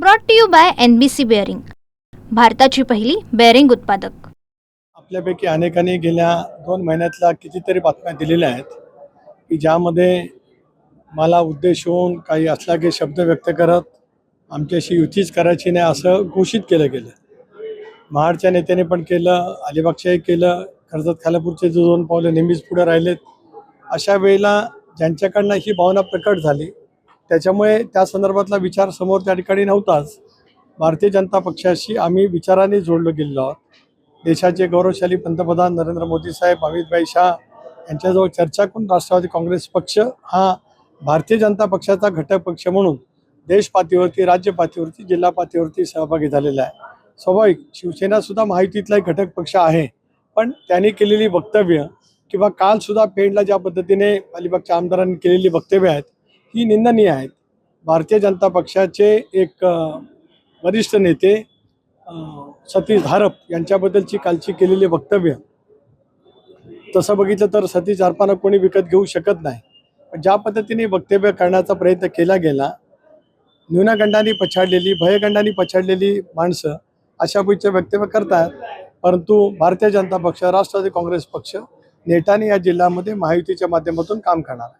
Brought to you by N B C bearing भारताची पहिली bearing उत्पादक. आपल्यापैकी अनेकांनी गेल्या दोन महिन्यातल्या कितीतरी बातम्या दिलेल्या आहेत की ज्यामध्ये मला उद्देश होऊन काही असला की शब्द व्यक्त करत आमच्याशी युतीच करायची नाही असं घोषित केलं गेलं. महाडच्या नेत्याने पण केलं अलिबागच्याही केलं कर्जत खालापूरचे जो दोन पावलं नेहमीच पुढे राहिलेत. अशा वेळेला ज्यांच्याकडनं ही भावना प्रकट झाली त्याच्यामुळे त्या संदर्भातला विचार समोर त्या ठिकाणी नव्हताच. भारतीय जनता पक्षाशी आम्ही विचाराने जोडलो गेलेलो आहोत. देशाचे गौरवशाली पंतप्रधान नरेंद्र मोदी साहेब अमितभाई शाह यांच्याजवळ चर्चा करून राष्ट्रवादी काँग्रेस पक्ष हा भारतीय जनता पक्षाचा घटक पक्ष म्हणून देश पातळीवरती राज्य पातळीवरती जिल्हा पातळीवरती सहभागी झालेला आहे. स्वाभाविक शिवसेनासुद्धा माहितीतला महायुतीतला एक घटक पक्ष आहे. पण त्यांनी केलेली वक्तव्य किंवा कालसुद्धा पेंडला पेडला ज्या पद्धतीने अलिबागच्या आमदारांनी केलेली वक्तव्य आहेत ही निंदनीय आहेत. भारतीय जनता पक्षाचे एक वरिष्ठ नेते सतीश धारप यांच्याबद्दलची कालची केलेली वक्तव्य. तसं बघितलं तर सतीश धारपानं कोणी विकत घेऊ शकत नाही. पण ज्या पद्धतीने वक्तव्य करण्याचा प्रयत्न केला गेला न्यूनगंडाने पछाडलेली भयगंडाने पछाडलेली माणसं अशा पुढचे वक्तव्य करतात. परंतु भारतीय जनता पक्ष राष्ट्रवादी काँग्रेस पक्ष नेटाने या जिल्ह्यामध्ये महायुतीच्या माध्यमातून काम करणार आहे.